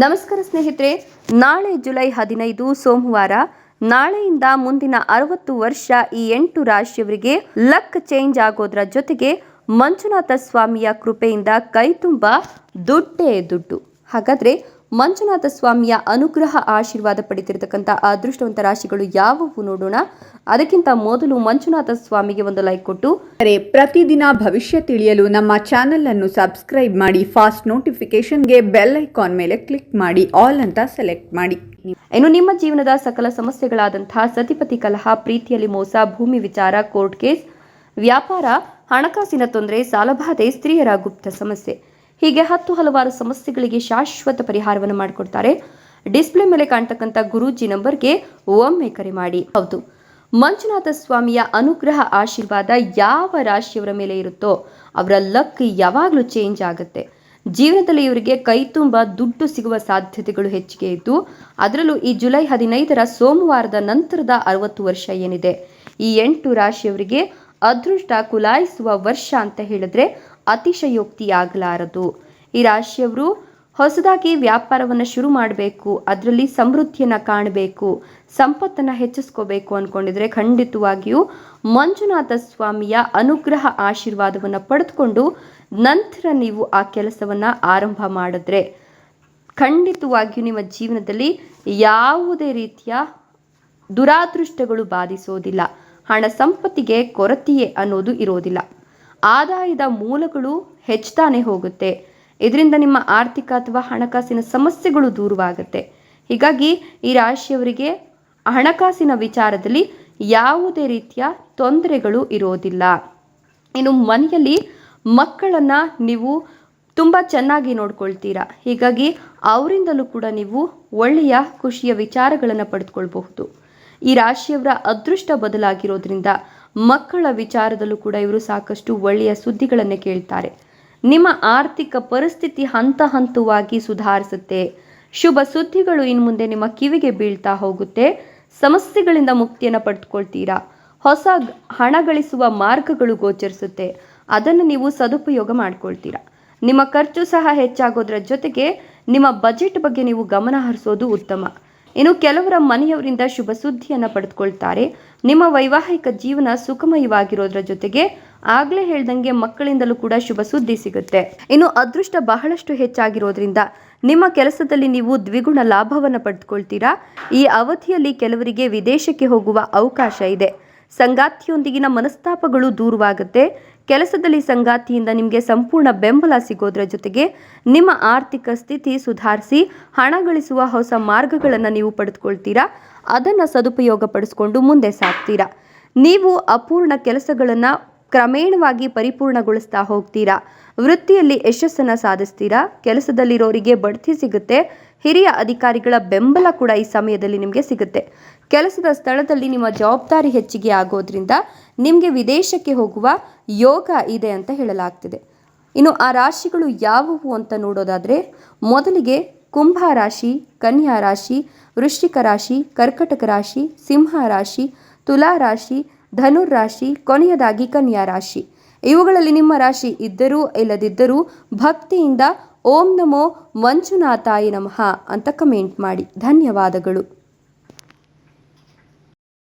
ನಮಸ್ಕಾರ ಸ್ನೇಹಿತರೆ, ನಾಳೆ ಜುಲೈ ಹದಿನೈದು ಸೋಮವಾರ, ನಾಳೆಯಿಂದ ಮುಂದಿನ ಅರವತ್ತು ವರ್ಷ ಈ ಎಂಟು ರಾಶಿಯವರಿಗೆ ಲಕ್ ಚೇಂಜ್ ಆಗೋದ್ರ ಜೊತೆಗೆ ಮಂಜುನಾಥ ಸ್ವಾಮಿಯ ಕೃಪೆಯಿಂದ ಕೈ ತುಂಬ ದುಡ್ಡೇ ದುಡ್ಡು. ಹಾಗಾದ್ರೆ ಮಂಜುನಾಥ ಸ್ವಾಮಿಯ ಅನುಗ್ರಹ ಆಶೀರ್ವಾದ ಪಡಿತಿರ್ತಕ್ಕಂಥ ಅದೃಷ್ಟವಂತ ರಾಶಿಗಳು ಯಾವುವು ನೋಡೋಣ. ಅದಕ್ಕಿಂತ ಮೊದಲು ಮಂಜುನಾಥ ಸ್ವಾಮಿಗೆ ಒಂದು ಲೈಕ್ ಕೊಟ್ಟು. ಅರೆ ಪ್ರತಿದಿನ ಭವಿಷ್ಯ ತಿಳಿಯಲು ನಮ್ಮ ಚಾನೆಲ್ ಅನ್ನು ಸಬ್ಸ್ಕ್ರೈಬ್ ಮಾಡಿ ಫಾಸ್ಟ್ ನೋಟಿಫಿಕೇಶನ್ಗೆ ಬೆಲ್ ಐಕಾನ್ ಮೇಲೆ ಕ್ಲಿಕ್ ಮಾಡಿ ಆಲ್ ಅಂತ ಸೆಲೆಕ್ಟ್ ಮಾಡಿ. ಇನ್ನು ನಿಮ್ಮ ಜೀವನದ ಸಕಲ ಸಮಸ್ಯೆಗಳಾದಂತಹ ಸತಿಪತಿ ಕಲಹ ಪ್ರೀತಿಯಲ್ಲಿ ಮೋಸ ಭೂಮಿ ವಿಚಾರ ಕೋರ್ಟ್ ಕೇಸ್ ವ್ಯಾಪಾರ ಹಣಕಾಸಿನ ತೊಂದರೆ ಸಾಲಬಾಧೆ ಸ್ತ್ರೀಯರ ಗುಪ್ತ ಸಮಸ್ಯೆ. ಹೀಗೆ ಹತ್ತು ಹಲವಾರು ಸಮಸ್ಯೆಗಳಿಗೆ ಶಾಶ್ವತ ಪರಿಹಾರವನ್ನು ಮಾಡಿಕೊಡ್ತಾರೆ. ಡಿಸ್ಪ್ಲೇ ಮೇಲೆ ಕಾಣ್ತಕ್ಕಂಥ ಗುರೂಜಿ ನಂಬರ್ಗೆ ಒಮ್ಮೆ ಕರೆ ಮಾಡಿ. ಹೌದು, ಮಂಜುನಾಥ ಸ್ವಾಮಿಯ ಅನುಗ್ರಹ ಆಶೀರ್ವಾದ ಯಾವ ರಾಶಿಯವರ ಮೇಲೆ ಇರುತ್ತೋ ಅವರ ಲಕ್ ಯಾವಾಗಲೂ ಚೇಂಜ್ ಆಗುತ್ತೆ. ಜೀವನದಲ್ಲಿ ಇವರಿಗೆ ಕೈ ತುಂಬ ದುಡ್ಡು ಸಿಗುವ ಸಾಧ್ಯತೆಗಳು ಹೆಚ್ಚಿಗೆ ಇದ್ದು, ಅದರಲ್ಲೂ ಈ ಜುಲೈ ಹದಿನೈದರ ಸೋಮವಾರದ ನಂತರದ ಅರವತ್ತು ವರ್ಷ ಏನಿದೆ? ಈ ಎಂಟು ರಾಶಿಯವರಿಗೆ ಅದೃಷ್ಟ ಕುಲಾಯಿಸುವ ವರ್ಷ ಅಂತ ಹೇಳಿದ್ರೆ ಅತಿಶಯೋಕ್ತಿಯಾಗಲಾರದು. ಈ ರಾಶಿಯವರು ಹೊಸದಾಗಿ ವ್ಯಾಪಾರವನ್ನು ಶುರು ಮಾಡಬೇಕು, ಅದರಲ್ಲಿ ಸಮೃದ್ಧಿಯನ್ನು ಕಾಣಬೇಕು, ಸಂಪತ್ತನ್ನು ಹೆಚ್ಚಿಸ್ಕೋಬೇಕು ಅಂದ್ಕೊಂಡಿದ್ರೆ ಖಂಡಿತವಾಗಿಯೂ ಮಂಜುನಾಥ ಸ್ವಾಮಿಯ ಅನುಗ್ರಹ ಆಶೀರ್ವಾದವನ್ನು ಪಡೆದುಕೊಂಡು ನಂತರ ನೀವು ಆ ಕೆಲಸವನ್ನು ಆರಂಭ ಮಾಡಿದ್ರೆ ಖಂಡಿತವಾಗಿಯೂ ನಿಮ್ಮ ಜೀವನದಲ್ಲಿ ಯಾವುದೇ ರೀತಿಯ ದುರಾದೃಷ್ಟಗಳು ಬಾಧಿಸೋದಿಲ್ಲ. ಹಣ ಸಂಪತ್ತಿಗೆ ಕೊರತೆಯೇ ಅನ್ನೋದು ಇರೋದಿಲ್ಲ. ಆದಾಯದ ಮೂಲಗಳು ಹೆಚ್ಚುತ್ತಾನೆ ಹೋಗುತ್ತೆ. ಇದರಿಂದ ನಿಮ್ಮ ಆರ್ಥಿಕ ಅಥವಾ ಹಣಕಾಸಿನ ಸಮಸ್ಯೆಗಳು ದೂರವಾಗುತ್ತೆ. ಹೀಗಾಗಿ ಈ ರಾಶಿಯವರಿಗೆ ಹಣಕಾಸಿನ ವಿಚಾರದಲ್ಲಿ ಯಾವುದೇ ರೀತಿಯ ತೊಂದರೆಗಳು ಇರೋದಿಲ್ಲ. ಇನ್ನು ಮನೆಯಲ್ಲಿ ಮಕ್ಕಳನ್ನು ನೀವು ತುಂಬ ಚೆನ್ನಾಗಿ ನೋಡ್ಕೊಳ್ತೀರಾ. ಹೀಗಾಗಿ ಅವರಿಂದಲೂ ಕೂಡ ನೀವು ಒಳ್ಳೆಯ ಖುಷಿಯ ವಿಚಾರಗಳನ್ನು ಪಡೆದುಕೊಳ್ಬಹುದು. ಈ ರಾಶಿಯವರ ಅದೃಷ್ಟ ಬದಲಾಗಿರೋದ್ರಿಂದ ಮಕ್ಕಳ ವಿಚಾರದಲ್ಲೂ ಕೂಡ ಇವರು ಸಾಕಷ್ಟು ಒಳ್ಳೆಯ ಸುದ್ದಿಗಳನ್ನು ಕೇಳ್ತಾರೆ. ನಿಮ್ಮ ಆರ್ಥಿಕ ಪರಿಸ್ಥಿತಿ ಹಂತ ಹಂತವಾಗಿ ಸುಧಾರಿಸುತ್ತೆ. ಶುಭ ಸುದ್ದಿಗಳು ಇನ್ನು ಮುಂದೆ ನಿಮ್ಮ ಕಿವಿಗೆ ಬೀಳ್ತಾ ಹೋಗುತ್ತೆ. ಸಮಸ್ಯೆಗಳಿಂದ ಮುಕ್ತಿಯನ್ನು ಪಡೆದುಕೊಳ್ತೀರಾ? ಹೊಸ ಹಣ ಗಳಿಸುವ ಮಾರ್ಗಗಳು ಗೋಚರಿಸುತ್ತೆ. ಅದನ್ನು ನೀವು ಸದುಪಯೋಗ ಮಾಡ್ಕೊಳ್ತೀರಾ? ನಿಮ್ಮ ಖರ್ಚು ಸಹ ಹೆಚ್ಚಾಗೋದ್ರ ಜೊತೆಗೆ ನಿಮ್ಮ ಬಜೆಟ್ ಬಗ್ಗೆ ನೀವು ಗಮನ ಹರಿಸೋದು ಉತ್ತಮ. ಇನ್ನು ಕೆಲವರ ಮನೆಯವರಿಂದ ಶುಭ ಸುದ್ದಿಯನ್ನು ಪಡೆದುಕೊಳ್ತಾರೆ. ನಿಮ್ಮ ವೈವಾಹಿಕ ಜೀವನ ಸುಖಮಯವಾಗಿರೋದ್ರ ಜೊತೆಗೆ ಆಗ್ಲೇ ಹೇಳ್ದಂಗೆ ಮಕ್ಕಳಿಂದಲೂ ಕೂಡ ಶುಭ ಸುದ್ದಿ ಸಿಗುತ್ತೆ. ಇನ್ನು ಅದೃಷ್ಟ ಬಹಳಷ್ಟು ಹೆಚ್ಚಾಗಿರೋದ್ರಿಂದ ನಿಮ್ಮ ಕೆಲಸದಲ್ಲಿ ನೀವು ದ್ವಿಗುಣ ಲಾಭವನ್ನು ಪಡೆದುಕೊಳ್ತೀರಾ? ಈ ಅವಧಿಯಲ್ಲಿ ಕೆಲವರಿಗೆ ವಿದೇಶಕ್ಕೆ ಹೋಗುವ ಅವಕಾಶ ಇದೆ. ಸಂಗಾತಿಯೊಂದಿಗಿನ ಮನಸ್ತಾಪಗಳು ದೂರವಾಗುತ್ತೆ. ಕೆಲಸದಲ್ಲಿ ಸಂಗಾತಿಯಿಂದ ನಿಮಗೆ ಸಂಪೂರ್ಣ ಬೆಂಬಲ ಸಿಗೋದ್ರ ಜೊತೆಗೆ ನಿಮ್ಮ ಆರ್ಥಿಕ ಸ್ಥಿತಿ ಸುಧಾರಿಸಿ, ಹಣ ಗಳಿಸುವ ಹೊಸ ಮಾರ್ಗಗಳನ್ನು ನೀವು ಪಡೆದುಕೊಳ್ತೀರಾ? ಅದನ್ನು ಸದುಪಯೋಗ ಪಡಿಸ್ಕೊಂಡು ಮುಂದೆ ಸಾಗ್ತೀರಾ? ನೀವು ಅಪೂರ್ಣ ಕೆಲಸಗಳನ್ನು ಕ್ರಮೇಣವಾಗಿ ಪರಿಪೂರ್ಣಗೊಳಿಸ್ತಾ ಹೋಗ್ತೀರಾ? ವೃತ್ತಿಯಲ್ಲಿ ಯಶಸ್ಸನ್ನು ಸಾಧಿಸ್ತೀರಾ? ಕೆಲಸದಲ್ಲಿರೋರಿಗೆ ಬಡ್ತಿ ಸಿಗುತ್ತೆ. ಹಿರಿಯ ಅಧಿಕಾರಿಗಳ ಬೆಂಬಲ ಕೂಡ ಈ ಸಮಯದಲ್ಲಿ ನಿಮಗೆ ಸಿಗುತ್ತೆ. ಕೆಲಸದ ಸ್ಥಳದಲ್ಲಿ ನಿಮ್ಮ ಜವಾಬ್ದಾರಿ ಹೆಚ್ಚಿಗೆ ಆಗೋದ್ರಿಂದ ನಿಮಗೆ ವಿದೇಶಕ್ಕೆ ಹೋಗುವ ಯೋಗ ಇದೆ ಅಂತ ಹೇಳಲಾಗ್ತಿದೆ. ಇನ್ನು ಆ ರಾಶಿಗಳು ಯಾವುವು ಅಂತ ನೋಡೋದಾದರೆ, ಮೊದಲಿಗೆ ಕುಂಭ ರಾಶಿ, ಕನ್ಯಾ ರಾಶಿ, ವೃಶ್ಚಿಕ ರಾಶಿ, ಕರ್ಕಟಕ ರಾಶಿ, ಸಿಂಹ ರಾಶಿ, ತುಲಾ ರಾಶಿ, ಧನುರ್ ರಾಶಿ, ಕೊನೆಯದಾಗಿ ಕನ್ಯಾ ರಾಶಿ. ಇವುಗಳಲ್ಲಿ ನಿಮ್ಮ ರಾಶಿ ಇದ್ದರೂ ಇಲ್ಲದಿದ್ದರೂ ಭಕ್ತಿಯಿಂದ ಓಂ ನಮೋ ಮಂಜುನಾಥಾಯಿ ನಮಃ ಅಂತ ಕಮೆಂಟ್ ಮಾಡಿ. ಧನ್ಯವಾದಗಳು.